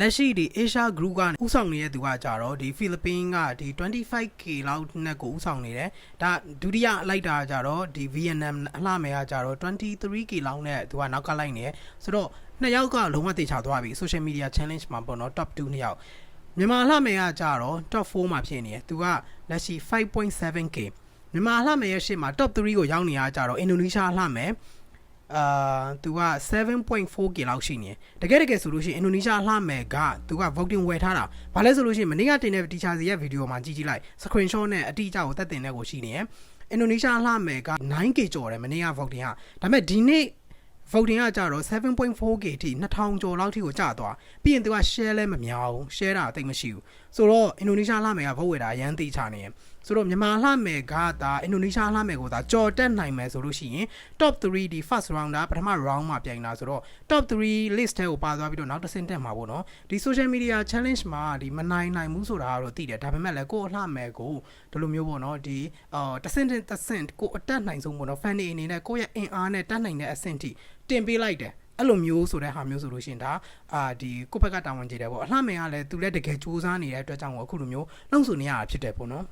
လက်ရှိဒီ Asia Group ကဥဆောင်နေတဲ့သူကကြတော့ဒီ Philippines ကဒီ 25k လောက်နဲ့ကိုဥဆောင်နေတယ်ဒါဒုတိယလိုက်တာကြတော့ဒီ Vietnam အလှမယ်ကကြတော့ 23k လောက်နဲ့သူကနောက်ကလိုက်နေတယ်ဆိုတော့နှစ်ယောက်ကလုံးဝတေချာသွားပြီ social media challenge မှာပေါ့နော် top 2နှစ်ယောက်မြန်မာအလှမယ်ကကြတော့ top 4မှာဖြစ်နေတယ်သူကလက်ရှိ 5.7k မြန်မာအလှမယ်ရဲ့ရှေ့မှာ top 3ကိုရောက်နေရကြတော့အင်ဒိုနီးရှားအလှမယ် အာသူက 7.4k လောက်ရှိနေတယ်တကယ်တကယ်ဆိုလို့ရှိရင်အင်ဒိုနီးရှားလှမယ်ကသူက voting ဝယ်ထားတာဘာလဲဆိုလို့ရှိရင်မနေ့ကတင်တဲ့ teacher စီရဲ့ video မှာကြည့်ကြည့်လိုက် screenshot နဲ့အတိအကျကိုတက်တင်တဲ့ကိုရှိနေရယ်အင်ဒိုနီးရှားလှမယ်က 9k ကျော်တယ်မနေ့က voting ကဒါပေမဲ့ဒီနေ့ voting ကကြတော့ 7.4k ထိ2000ကျော်လောက်ထိကိုကျသွားပြီးရင်သူက share လဲမများဘူး share တာတိတ်မရှိဘူးဆိုတော့အင်ဒိုနီးရှားလှမယ်က vote ဝယ်တာအရန်သိချနေရယ်ဆိုတော့မြန်မာလှမယ်ကဒါအင်ဒိုနီးရှားလှမယ်ကိုဒါကြော်တက်နိုင်မယ်ဆိုလို့ရှိရင် top 3ဒီ first round ဒါပထမ round မှာပြိုင်တာဆိုတော့ top 3 list ထဲကိုပါသွားပြီးတော့နောက်တစ်ဆင့်တက်မှာပေါ့နော်ဒီ social media challenge မှာဒီမနိုင်နိုင်ဘူးဆိုတာကတော့သိတယ်ဒါပေမဲ့လည်းကိုယ်အလှမယ်ကိုဒီလိုမျိုးပေါ့နော်ဒီအော်တစ်ဆင့်တစ်ဆင့်ကိုအတက်နိုင်ဆုံးပေါ့နော် fan တွေအနေနဲ့ကိုယ့်ရဲ့အင်အားနဲ့တက်နိုင်တဲ့အဆင့်ထိတင်ပေးလိုက်တယ်အဲ့လိုမျိုးဆိုတဲ့ဟာမျိုးဆိုလို့ရှိရင်ဒါအာဒီကိုယ့်ဘက်ကတာဝန်ကျေတယ်ပေါ့အလှမယ်ကလည်းသူလည်းတကယ်စူးစမ်းနေတဲ့အတွက်ကြောင့်မို့အခုလိုမျိုးလှုံ့ဆော်နေရတာဖြစ်တယ်ပေါ့နော်